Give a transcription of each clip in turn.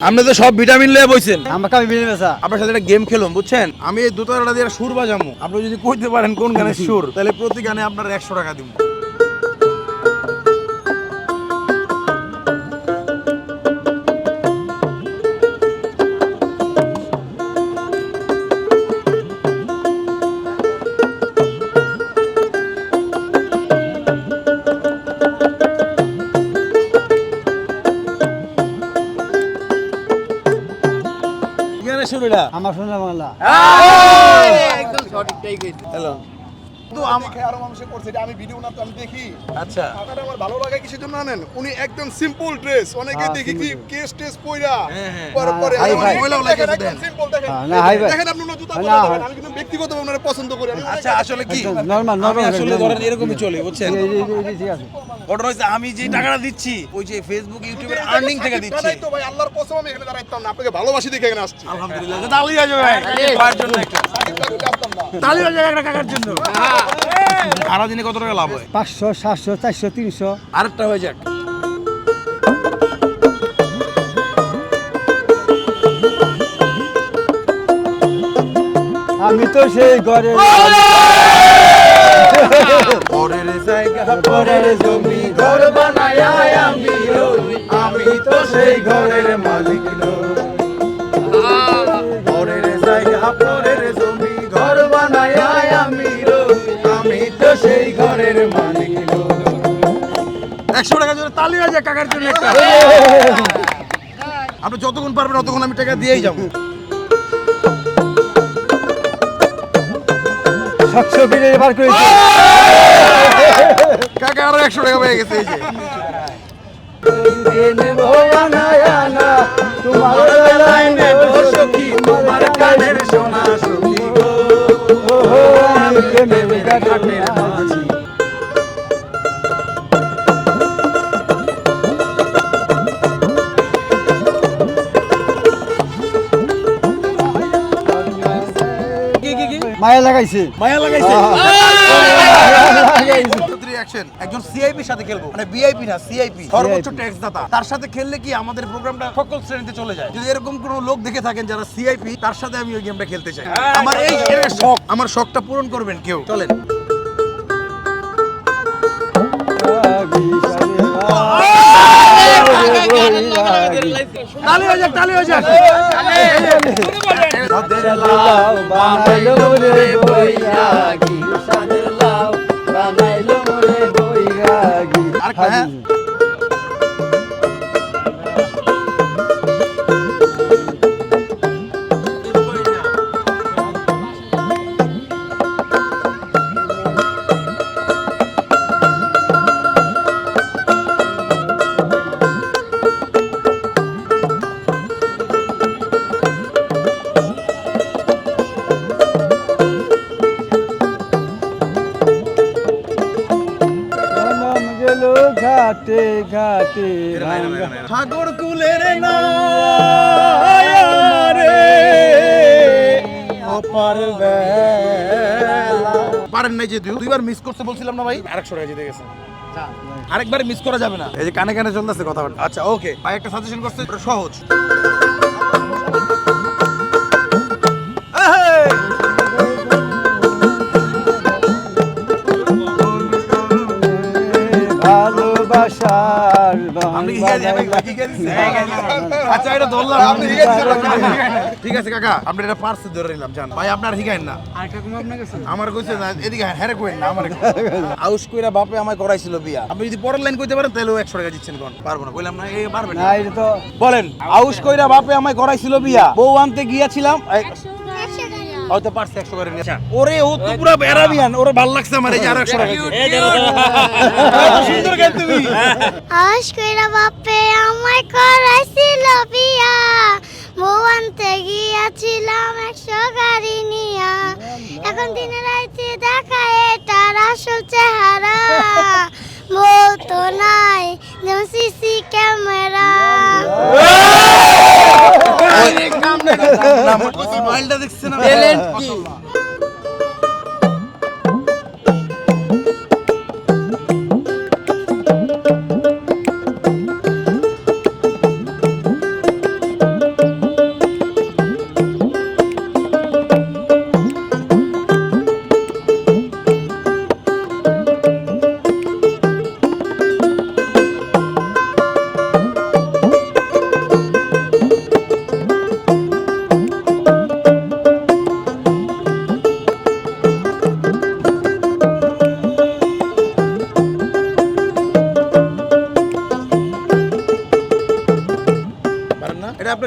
আপনি তো সব ভিটামিন লয়ে বইছেন। আমাকে আমি ভিটামিন বেচা। আপনার সাথে একটা গেম খেলুম বুঝছেন? আমি এই দুতারাটা দিয়ে সুর বাজামু আপনি যদি কইতে পারেন কোন গানের সুর তাহলে প্রতি গানে আপনার একশো টাকা দিব কি আমার সুর এটা আমার সঠিকটাই বাংলা হ্যালো। তো আমাকে আরও মানুষে করছে এটা আমি ভিডিও না তো আমি দেখি। আচ্ছা। আপনারা আমার ভালো লাগে জন্য আনেন উনি একদম সিম্পল ড্রেস অনেকে হ্যাঁ, দেখি কি কেস টেস পয়রা হ্যাঁ, হ্যাঁ। পরে পরে দেখেন, লাগে। সিম্পল দেখেন। না, হাই ভাই। দেখেন আপনি জুতা পরে আমি কিন্তু ওনারে পছন্দ করি আচ্ছা আসলে কি? নর্মাল নর্মাল আসলে ধরেন এরকমই চলে বুঝছেন? ঘটনা হচ্ছে আমি যে টাকাটা দিচ্ছি ওই যে ফেসবুক ইউটিউবের আর্নিং থেকে দিচ্ছি। তো ভাই। আল্লাহর কসম আমি এখানে দাঁড়াইতাম না। আপনাকে ভালোবাসি দেখে এখানে আসছি। আলহামদুলিল্লাহ আছে ভাই জন্য একটা। তালি আছে একটা কাকার জন্য। সারা দিনে কত টাকা লাভ হয়? পাঁচশো সাতশো চারশো তিনশো। আরেকটা হয়ে যাক। আমি তো সেই ঘরে পরের জায়গা পরের জমি ঘর বানায় আমি আমি তো সেই ঘরের মালিক। পরের জায়গা পরের একশো টাকা জন্য তালি যাক কাকার জন্য একটা। আপনি যতক্ষণ পারবেন ততক্ষণ আমি টাকা দিয়েই যাব। সাতশো কিনে বার করেছি। কাকা আরও একশো টাকা পেয়ে গেছে এই যে। তোমার লাগাইছে। মায়া লাগাইছে. একজন সিআইপি সাথে খেলব। মানে বিআইপি না সিআইপি সর্বোচ্চ ট্যাক্স দাতা তার সাথে খেললে কি আমাদের প্রোগ্রামটা সকল শ্রেণীতে চলে যায়? যদি এরকম কোন লোক দেখে থাকেন যারা সিআইপি তার সাথে আমি ওই গেমটা খেলতে চাই। আমার এই শখ। আমার শখটা পূরণ করবেন কেউ। চলেন। তালি হয়ে যাক তালি হয়ে যাক। আর লাউ গেল ঘাটে ঘাটে সাগর কুলের না রে অপার পারেন নাই যে দুইবার মিস করতে বলছিলাম না ভাই। আরেকশো টাকা জিতে গেছে। আরেকবার মিস করা যাবে না। এই যে কানে কানে চলতেছে কথা আচ্ছা ওকে ভাই একটা সাজেশন করছে সহজ। আপনি কি গেছেন? আমি কি গেছি? আচ্ছা এটা ধরলাম আপনি ঠিক আছে কাকা আপনি এটা পার্সে ধরে নিলাম জান। ভাই আপনার হিগাইন না। আমার কইছে না এদিকে হেরে কইন না আমার আউস কইরা বাপে আমায় করাইছিল বিয়া। আপনি যদি পরের লাইন কইতে পারেন তাহলে একশো টাকা দিচ্ছেন কোন। পারব না বললাম না এই পারবেন না। না এটা তো বলেন আউস কইরা বাপে আমায় করাইছিল বিয়া। বউ আনতে গিয়েছিলাম হয়তো পারছে একশো করে নিয়ে। ওরে ও তো পুরো ওরে ভালো লাগছে আমার এই যে আরও একশো টাকা সুন্দর গান তুমি। আশ কইরা বাপে আমায় করাইছিল বিয়া। আনতে গিয়াছিলাম একশো গাড়ি নিয়া। এখন দিনে রাইতে দেখা এটার আসল চেহারা। বউ তো নাই যেমন সিসি ক্যামেরা স্মাইলটা দেখছেন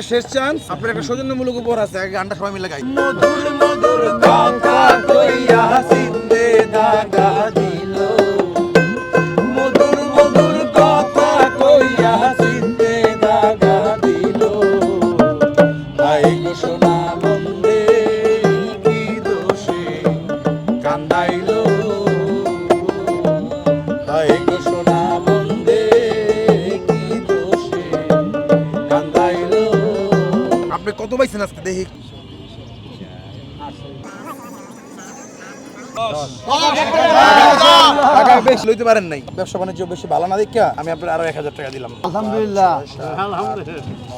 আপনার শেষ চান্স আপনার একটা সৌজন্যমূলক উপহার আছে গানটা সবাই মিলে গাই। কইয়া সিন্দে পাইছেন আজকে দেখি। লইতে পারেন নাই। ব্যবসা বাণিজ্য বেশি ভালো না দেখা আমি আপনার আরও এক হাজার টাকা দিলাম। আলহামদুলিল্লাহ। এই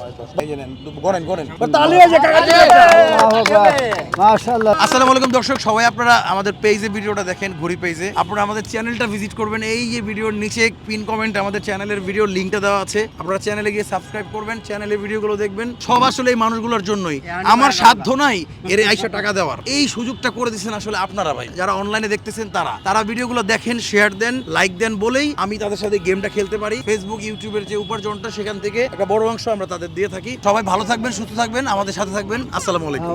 দর্শক, সবাই আপনারা আমাদের পেজে ভিডিওটা দেখেন, ঘুরি পেজে। আপনারা আমাদের চ্যানেলটা ভিজিট করবেন, এই যে ভিডিওর নিচে পিন কমেন্ট, আমাদের চ্যানেলের ভিডিওর লিঙ্কটা দেওয়া আছে। আপনারা চ্যানেলে গিয়ে সাবস্ক্রাইব করবেন, চ্যানেলের ভিডিওগুলো দেখবেন। সব আসলে এই মানুষগুলোর জন্যই। আমার সাধ্য নাই এর আইসা টাকা দেওয়ার। এই সুযোগটা করে দিচ্ছেন আসলে আপনারা ভাই। যারা অনলাইনে দেখতেছেন তারা। তারা ভিডিওগুলো দেখেন শেয়ার দেন লাইক দেন বলেই আমি তাদের সাথে গেমটা খেলতে পারি। ফেসবুক ইউটিউবের যে উপার্জনটা সেখান থেকে একটা বড় অংশ আমরা তাদের দিয়ে থাকি। সবাই ভালো থাকবেন সুস্থ থাকবেন আমাদের সাথে থাকবেন। আসসালামু আলাইকুম।